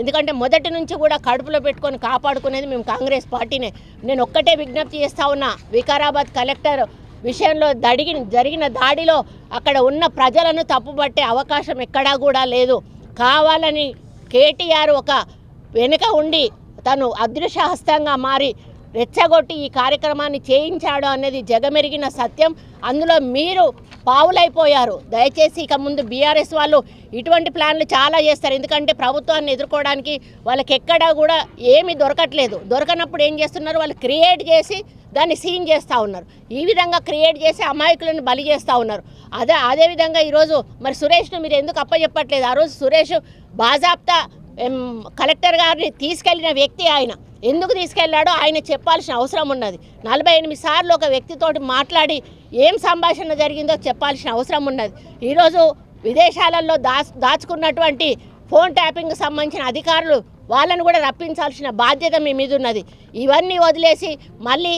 ఎందుకంటే మొదటి నుంచి కూడా కడుపులో పెట్టుకొని కాపాడుకునేది మేము కాంగ్రెస్ పార్టీనే. నేను ఒక్కటే విజ్ఞప్తి చేస్తా ఉన్నా వికారాబాద్ కలెక్టర్ విషయంలో దడిగి జరిగిన దాడిలో అక్కడ ఉన్న ప్రజలను తప్పుపట్టే అవకాశం ఎక్కడా కూడా లేదు. కావాలని కేటీఆర్ ఒక వెనుక ఉండి తను అదృశ్యహస్తంగా మారి రెచ్చగొట్టి ఈ కార్యక్రమాన్ని చేయించాడు అనేది జగమెరిగిన సత్యం. అందులో మీరు పావులైపోయారు. దయచేసి ఇక ముందు బీఆర్ఎస్ వాళ్ళు ఇటువంటి ప్లాన్లు చాలా చేస్తారు. ఎందుకంటే ప్రభుత్వాన్ని ఎదుర్కోవడానికి వాళ్ళకి ఎక్కడా కూడా ఏమీ దొరకట్లేదు. దొరకనప్పుడు ఏం చేస్తున్నారు? వాళ్ళు క్రియేట్ చేసి దాన్ని సీన్ చేస్తూ ఉన్నారు. ఈ విధంగా క్రియేట్ చేసి అమాయకులను బలి చేస్తూ ఉన్నారు. అదే అదేవిధంగా ఈరోజు మరి సురేష్ను మీరు ఎందుకు అప్పచెప్పట్లేదు? ఆ రోజు సురేష్ బాజాబ్తా కలెక్టర్ గారిని తీసుకెళ్ళిన వ్యక్తి ఆయన. ఎందుకు తీసుకెళ్ళాడో ఆయన చెప్పాల్సిన అవసరం ఉన్నది. నలభై ఎనిమిది సార్లు ఒక వ్యక్తితోటి మాట్లాడి ఏం సంభాషణ జరిగిందో చెప్పాల్సిన అవసరం ఉన్నది. ఈరోజు విదేశాలలో దాచు దాచుకున్నటువంటి ఫోన్ ట్యాపింగ్కి సంబంధించిన అధికారులు వాళ్ళను కూడా రప్పించాల్సిన బాధ్యత మీ మీద ఉన్నది. ఇవన్నీ వదిలేసి మళ్ళీ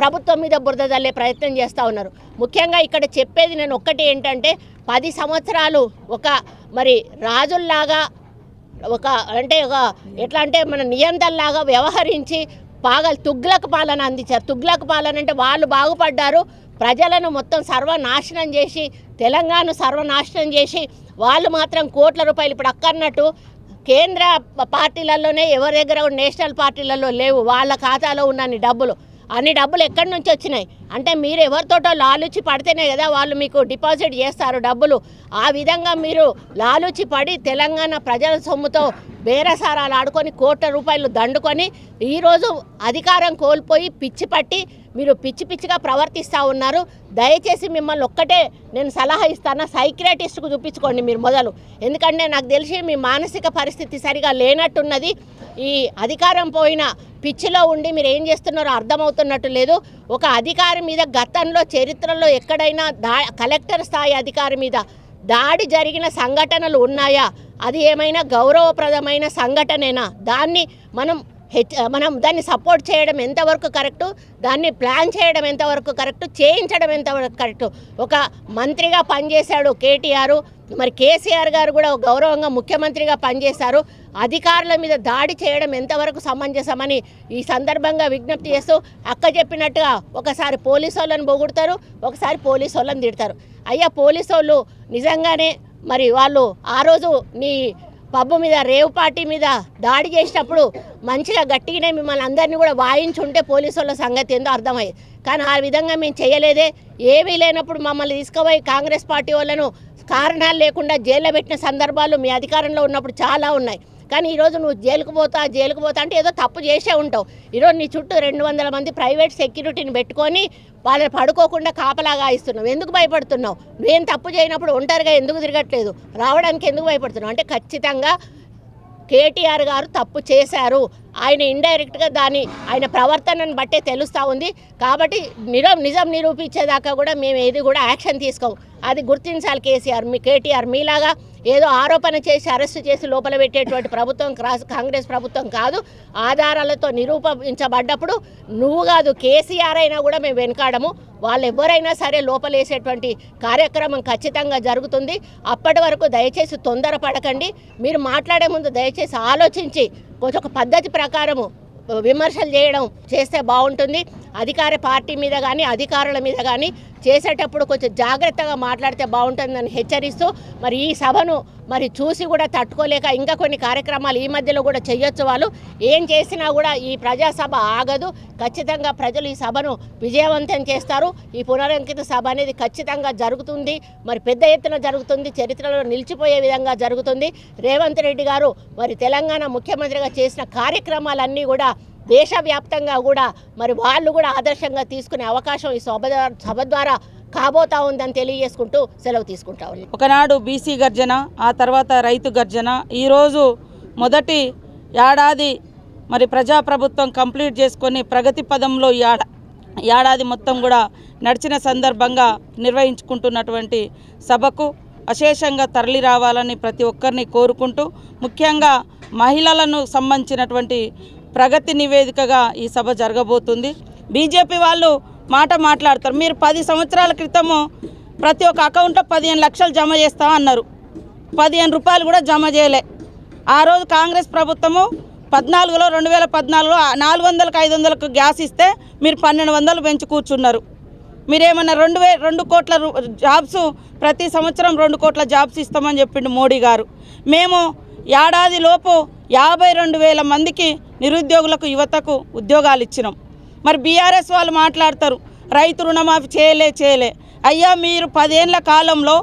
ప్రభుత్వం మీద బురద తల్లే ప్రయత్నం చేస్తూ ఉన్నారు. ముఖ్యంగా ఇక్కడ చెప్పేది నేను ఒక్కటి ఏంటంటే పది సంవత్సరాలు ఒక మరి రాజుల్లాగా ఒక అంటే ఒక ఎట్లా అంటే మన నియంత్రణలాగా వ్యవహరించి బాగా తుగ్లక్ పాలన అందించారు. తుగ్లక్ పాలన అంటే వాళ్ళు బాగుపడ్డారు ప్రజలను మొత్తం సర్వనాశనం చేసి తెలంగాణ సర్వనాశనం చేసి వాళ్ళు మాత్రం కోట్ల రూపాయలు ఇప్పుడు అక్కన్నట్టు కేంద్ర పార్టీలలోనే ఎవరి దగ్గర నేషనల్ పార్టీలలో లేవు. వాళ్ళ ఖాతాలో ఉన్నన్ని డబ్బులు అన్ని డబ్బులు ఎక్కడి నుంచి వచ్చినాయి? అంటే మీరు ఎవరితోటో లాలుచి పడితేనే కదా వాళ్ళు మీకు డిపాజిట్ చేస్తారు డబ్బులు. ఆ విధంగా మీరు లాలుచి పడి తెలంగాణ ప్రజల సొమ్ముతో బేరసారాలు ఆడుకొని కోట్ల రూపాయలు దండుకొని ఈరోజు అధికారం కోల్పోయి పిచ్చి పట్టి మీరు పిచ్చి పిచ్చిగా ప్రవర్తిస్తూ ఉన్నారు. దయచేసి మిమ్మల్ని ఒక్కటే నేను సలహా ఇస్తాను? సైక్రియాటిస్ట్కు చూపించుకోండి మీరు మొదలు. ఎందుకంటే నాకు తెలిసి మీ మానసిక పరిస్థితి సరిగా లేనట్టున్నది. ఈ అధికారం పోయిన పిచ్చిలో ఉండి మీరు ఏం చేస్తున్నారో అర్థమవుతున్నట్టు లేదు. ఒక అధికారి మీద గతంలో చరిత్రలో ఎక్కడైనా దా కలెక్టర్ స్థాయి అధికారి మీద దాడి జరిగిన సంఘటనలు ఉన్నాయా? అది ఏమైనా గౌరవప్రదమైన సంఘటనేనా? దాన్ని మనం హెచ్ మనం దాన్ని సపోర్ట్ చేయడం ఎంతవరకు కరెక్టు? దాన్ని ప్లాన్ చేయడం ఎంతవరకు కరెక్టు? చేయించడం ఎంతవరకు కరెక్టు? ఒక మంత్రిగా పనిచేశాడు కేటీఆర్. మరి కేసీఆర్ గారు కూడా గౌరవంగా ముఖ్యమంత్రిగా పనిచేశారు. అధికారుల మీద దాడి చేయడం ఎంతవరకు సమంజసమని ఈ సందర్భంగా విజ్ఞప్తి చేస్తూ అక్క చెప్పినట్టుగా ఒకసారి పోలీసు వాళ్ళని పొగుడతారు ఒకసారి పోలీసు వాళ్ళని తిడతారు. అయ్యా పోలీసు వాళ్ళు నిజంగానే మరి వాళ్ళు ఆ రోజు నీ పబ్బు మీద రేవ్ పార్టీ మీద దాడి చేసినప్పుడు మంచిగా గట్టిగానే మిమ్మల్ని అందరినీ కూడా వాయించుంటే పోలీసు వాళ్ళ సంగతి ఏందో అర్థమయ్యేది. కానీ ఆ విధంగా మేము చేయలేదే. ఏమీ లేనప్పుడు మమ్మల్ని తీసుకుపోయి కాంగ్రెస్ పార్టీ వాళ్ళను కారణాలు లేకుండా జైల్లో పెట్టిన సందర్భాలు మీ అధికారంలో ఉన్నప్పుడు చాలా ఉన్నాయి. కానీ ఈరోజు నువ్వు జైలుకు పోతా జైలుకు పోతా అంటే ఏదో తప్పు చేసే ఉంటావు. ఈరోజు నీ చుట్టూ రెండు వందల మంది ప్రైవేట్ సెక్యూరిటీని పెట్టుకొని వాళ్ళని పడుకోకుండా కాపలాగా ఇస్తున్నావు ఎందుకు భయపడుతున్నావు? నువ్వేం తప్పు చేయనప్పుడు ఒంటరిగా ఎందుకు తిరగట్లేదు? రావడానికి ఎందుకు భయపడుతున్నావు? అంటే ఖచ్చితంగా కేటీఆర్ గారు తప్పు చేశారు. ఆయన ఇండైరెక్ట్గా దాని ఆయన ప్రవర్తనను బట్టే తెలుస్తూ ఉంది. కాబట్టి నిరం నిజం నిరూపించేదాకా కూడా మేము ఏది కూడా యాక్షన్ తీసుకోము అది గుర్తించాలి కేసీఆర్ మీ కేటీఆర్ మీలాగా ఏదో ఆరోపణ చేసి అరెస్టు చేసి లోపల పెట్టేటువంటి ప్రభుత్వం కాంగ్రెస్ ప్రభుత్వం కాదు. ఆధారాలతో నిరూపించబడ్డప్పుడు నువ్వు కాదు కేసీఆర్ అయినా కూడా మేము వెనకాడము. వాళ్ళు ఎవరైనా సరే లోపలేసేటువంటి కార్యక్రమం ఖచ్చితంగా జరుగుతుంది. అప్పటి వరకు దయచేసి తొందరపడకండి. మీరు మాట్లాడే ముందు దయచేసి ఆలోచించి కొంచెం ఒక పద్ధతి ప్రకారము విమర్శలు చేయడం చేస్తే బాగుంటుంది. అధికార పార్టీ మీద కానీ అధికారుల మీద కానీ చేసేటప్పుడు కొంచెం జాగ్రత్తగా మాట్లాడితే బాగుంటుందని హెచ్చరిస్తూ మరి ఈ సభను మరి చూసి కూడా తట్టుకోలేక ఇంకా కొన్ని కార్యక్రమాలు ఈ మధ్యలో కూడా చేయొచ్చు వాళ్ళు. ఏం చేసినా కూడా ఈ ప్రజాసభ ఆగదు. ఖచ్చితంగా ప్రజలు ఈ సభను విజయవంతం చేస్తారు. ఈ పునరంకిత సభ అనేది ఖచ్చితంగా జరుగుతుంది. మరి పెద్ద ఎత్తున జరుగుతుంది. చరిత్రలో నిలిచిపోయే విధంగా జరుగుతుంది. రేవంత్ రెడ్డి గారు మరి తెలంగాణ ముఖ్యమంత్రిగా చేసిన కార్యక్రమాలన్నీ కూడా దేశవ్యాప్తంగా కూడా మరి వాళ్ళు కూడా ఆదర్శంగా తీసుకునే అవకాశం ఈ సభ సభ ద్వారా కాబోతా ఉందని తెలియజేసుకుంటూ సెలవు తీసుకుంటా ఒకనాడు బీసీ గర్జన ఆ తర్వాత రైతు గర్జన ఈరోజు మొదటి ఏడాది మరి ప్రజాప్రభుత్వం కంప్లీట్ చేసుకొని ప్రగతి పదంలో ఈ ఏడాది మొత్తం కూడా నడిచిన సందర్భంగా నిర్వహించుకుంటున్నటువంటి సభకు అశేషంగా తరలి రావాలని ప్రతి ఒక్కరిని కోరుకుంటూ ముఖ్యంగా మహిళలను సంబంధించినటువంటి ప్రగతి నివేదికగా ఈ సభ జరగబోతుంది. బీజేపీ వాళ్ళు మాట మాట్లాడతారు. మీరు పది సంవత్సరాల క్రితము ప్రతి ఒక్క అకౌంట్లో పదిహేను లక్షలు జమ చేస్తాం అన్నారు. పదిహేను రూపాయలు కూడా జమ చేయలే. ఆ రోజు కాంగ్రెస్ ప్రభుత్వము పద్నాలుగులో రెండు వేల పద్నాలుగులో నాలుగు వందలకు ఐదు వందలకు గ్యాస్ ఇస్తే మీరు పన్నెండు వందలు పెంచి కూర్చున్నారు. మీరేమన్నా రెండు వే రెండు కోట్ల జాబ్స్ ప్రతి సంవత్సరం రెండు కోట్ల జాబ్స్ ఇస్తామని చెప్పిండు మోడీ గారు. మేము ఏడాది లోపు యాభై రెండు వేల మందికి నిరుద్యోగులకు యువతకు ఉద్యోగాలు ఇచ్చినాం. మరి బీఆర్ఎస్ వాళ్ళు మాట్లాడతారు రైతు రుణమాఫీ చేయలే చేయలే. అయ్యా మీరు పదేళ్ళ కాలంలో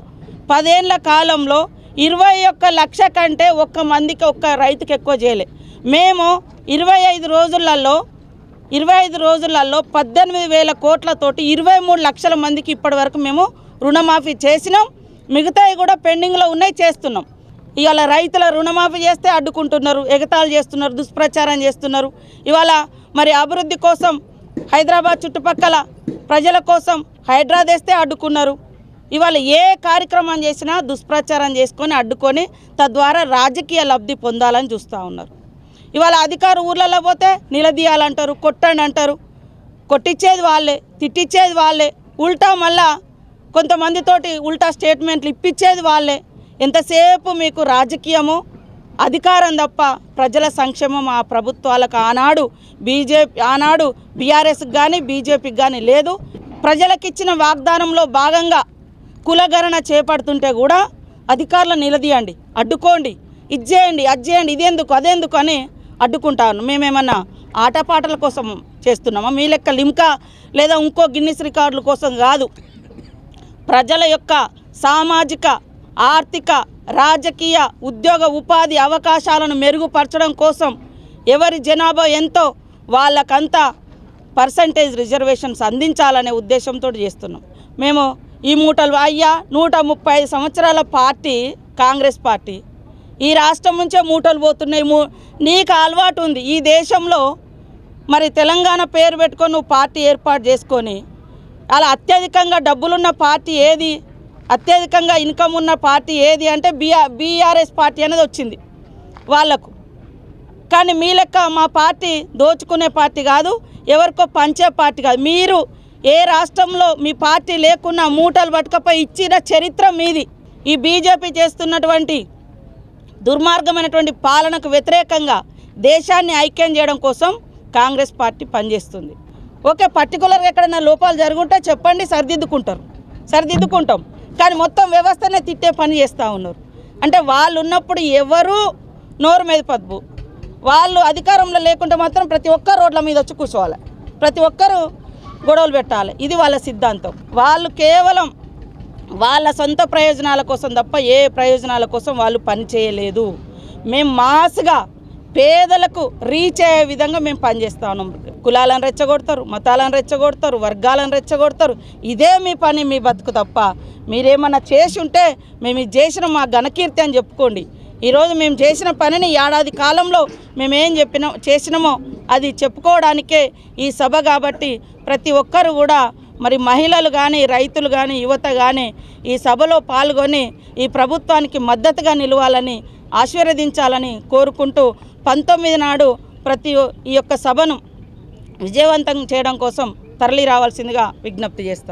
పదేళ్ళ కాలంలో ఇరవై ఒక్క లక్ష కంటే ఒక్క మందికి ఒక్క రైతుకి ఎక్కువ చేయలే. మేము ఇరవై ఐదు రోజులలో ఇరవై ఐదు రోజులలో పద్దెనిమిది వేల కోట్లతోటి ఇరవై మూడు లక్షల మందికి ఇప్పటి వరకు మేము రుణమాఫీ చేసినాం. మిగతావి కూడా పెండింగ్లో ఉన్నాయి చేస్తున్నాం. ఇవాళ రైతుల రుణమాఫీ చేస్తే అడ్డుకుంటున్నారు ఎగతాళి చేస్తున్నారు దుష్ప్రచారం చేస్తున్నారు. ఇవాళ మరి అభివృద్ధి కోసం హైదరాబాద్ చుట్టుపక్కల ప్రజల కోసం హైడ్రా తెస్తే అడ్డుకున్నారు. ఇవాళ ఏ కార్యక్రమం చేసినా దుష్ప్రచారం చేసుకొని అడ్డుకొని తద్వారా రాజకీయ లబ్ధి పొందాలని చూస్తూ ఉన్నారు. ఇవాళ అధికారు ఊర్లలో పోతే నిలదీయాలంటారు కొట్టండి అంటారు. కొట్టించేది వాళ్ళే తిట్టించేది వాళ్ళే. ఉల్టా మళ్ళా కొంతమందితోటి ఉల్టా స్టేట్మెంట్లు ఇప్పించేది వాళ్ళే. ఎంతసేపు మీకు రాజకీయము అధికారం తప్ప ప్రజల సంక్షేమం ఆ ప్రభుత్వాలకు ఆనాడు బీజేపీ ఆనాడు బీఆర్ఎస్కి కానీ బీజేపీకి కానీ లేదు. ప్రజలకిచ్చిన వాగ్దానంలో భాగంగా కులగణన చేపడుతుంటే కూడా అధికారులు నిలదీయండి అడ్డుకోండి ఇది చేయండి అది చేయండి ఇదేందుకు అదేందుకు అని అడ్డుకుంటాను మేమేమన్నా ఆటపాటల కోసం చేస్తున్నామా? మీ లెక్క లిమ్కా లేదా ఇంకో గిన్నిస్ రికార్డుల కోసం కాదు. ప్రజల యొక్క సామాజిక ఆర్థిక రాజకీయ ఉద్యోగ ఉపాధి అవకాశాలను మెరుగుపరచడం కోసం ఎవరి జనాభా ఎంతో వాళ్ళకంతా పర్సంటేజ్ రిజర్వేషన్స్ అందించాలనే ఉద్దేశంతో చేస్తున్నాం. మేము ఈ మూటలు అయ్యా నూట ముప్పై ఐదు సంవత్సరాల పార్టీ కాంగ్రెస్ పార్టీ. ఈ రాష్ట్రం నుంచే మూటలు పోతున్నాయి. మూ నీకు అలవాటు ఉంది. ఈ దేశంలో మరి తెలంగాణ పేరు పెట్టుకొని నువ్వు పార్టీ ఏర్పాటు చేసుకొని అలా అత్యధికంగా డబ్బులున్న పార్టీ ఏది? అత్యధికంగా ఇన్కమ్ ఉన్న పార్టీ ఏది అంటే బీఆర్ బీఆర్ఎస్ పార్టీ అనేది వచ్చింది వాళ్ళకు. కానీ మీ లెక్క మా పార్టీ దోచుకునే పార్టీ కాదు ఎవరికో పంచే పార్టీ కాదు. మీరు ఏ రాష్ట్రంలో మీ పార్టీ లేకున్నా మూటలు పట్టుకపోయి ఇచ్చిన చరిత్ర మీది. ఈ బీజేపీ చేస్తున్నటువంటి దుర్మార్గమైనటువంటి పాలనకు వ్యతిరేకంగా దేశాన్ని ఐక్యం చేయడం కోసం కాంగ్రెస్ పార్టీ పనిచేస్తుంది. ఓకే పర్టికులర్గా ఎక్కడైనా లోపాలు జరుగుంటే చెప్పండి సరిదిద్దుకుంటారు. సరిదిద్దుకుంటాం. కానీ మొత్తం వ్యవస్థనే తిట్టే పని చేస్తూ ఉన్నారు. అంటే వాళ్ళు ఉన్నప్పుడు ఎవరు నోరు మీద పద్దు. వాళ్ళు అధికారంలో లేకుంటే మాత్రం ప్రతి ఒక్క రోడ్ల మీద వచ్చి కూర్చోవాలి. ప్రతి ఒక్కరు గొడవలు పెట్టాలి. ఇది వాళ్ళ సిద్ధాంతం. వాళ్ళు కేవలం వాళ్ళ సొంత ప్రయోజనాల కోసం తప్ప ఏ ప్రయోజనాల కోసం వాళ్ళు పని చేయలేదు. మేము మాస్గా పేదలకు రీచ్ అయ్యే విధంగా మేము పనిచేస్తా ఉన్నాం. కులాలను రెచ్చగొడతారు మతాలను రెచ్చగొడతారు వర్గాలను రెచ్చగొడతారు. ఇదే మీ పని మీ బతుకు తప్ప. మీరేమన్నా చేసి ఉంటే మేము ఇది చేసిన మా ఘనకీర్తి అని చెప్పుకోండి. ఈరోజు మేము చేసిన పనిని ఏడాది కాలంలో మేము ఏం చెప్పినా చేసినామో అది చెప్పుకోవడానికే ఈ సభ కాబట్టి ప్రతి ఒక్కరు కూడా మరి మహిళలు కానీ రైతులు కానీ యువత కానీ ఈ సభలో పాల్గొని ఈ ప్రభుత్వానికి మద్దతుగా నిలవాలని ఆశీర్వదించాలని కోరుకుంటూ పంతొమ్మిది నాడు ప్రతి ఈ యొక్క సభను విజయవంతం చేయడం కోసం తరలి రావాల్సిందిగా విజ్ఞప్తి చేస్తాం